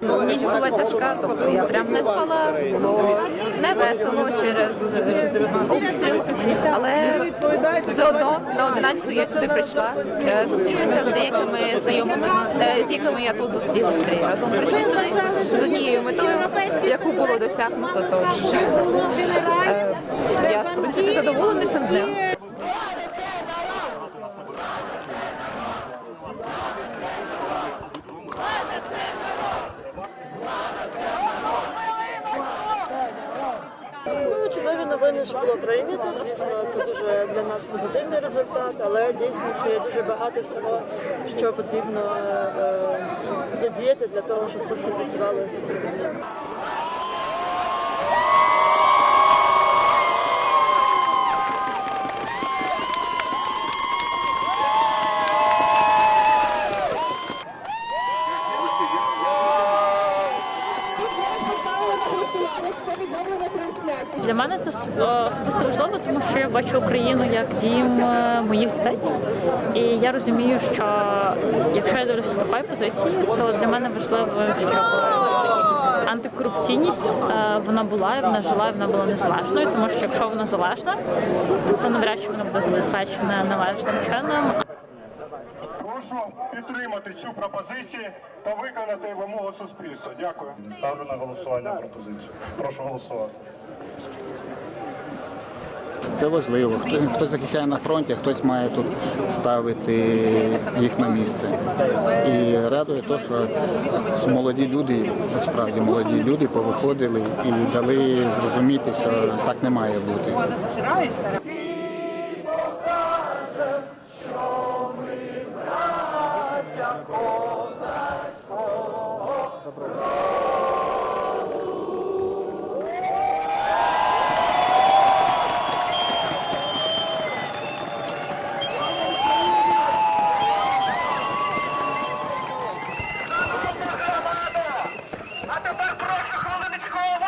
ніч була тяжка, тобто я прям не спала, було не весело через е, обстріл, але все одно на 11 я сюди прийшла, е, зустрілася з деякими знайомими, е, з якими я тут зустрілася і разом прийшли сюди з однією метою, яку було досягнуто. Тож я в принципі задоволена цим днем. Чудові новини, що було прийнято. Звісно, це дуже для нас позитивний результат, але дійсно ще є дуже багато всього, що потрібно е, задіяти для того, щоб це все працювало. Для мене це особисто важливо, тому що я бачу Україну як дім е, моїх дітей. І я розумію, що якщо я дивлюся з такої позиції, то для мене важливо, щоб антикорупційність е, вона була, вона жила, вона була незалежною, тому що якщо вона залежна, то навряд чи вона буде забезпечена належним чином. Прошу підтримати цю пропозицію та виконати вимогу суспільства. Дякую. Ставлю на голосування пропозицію. Прошу голосувати. Це важливо. Хто, хто захищає на фронті, хтось має тут ставити їх на місце. І радує те, що молоді люди, насправді молоді люди повиходили і дали зрозуміти, що так не має бути.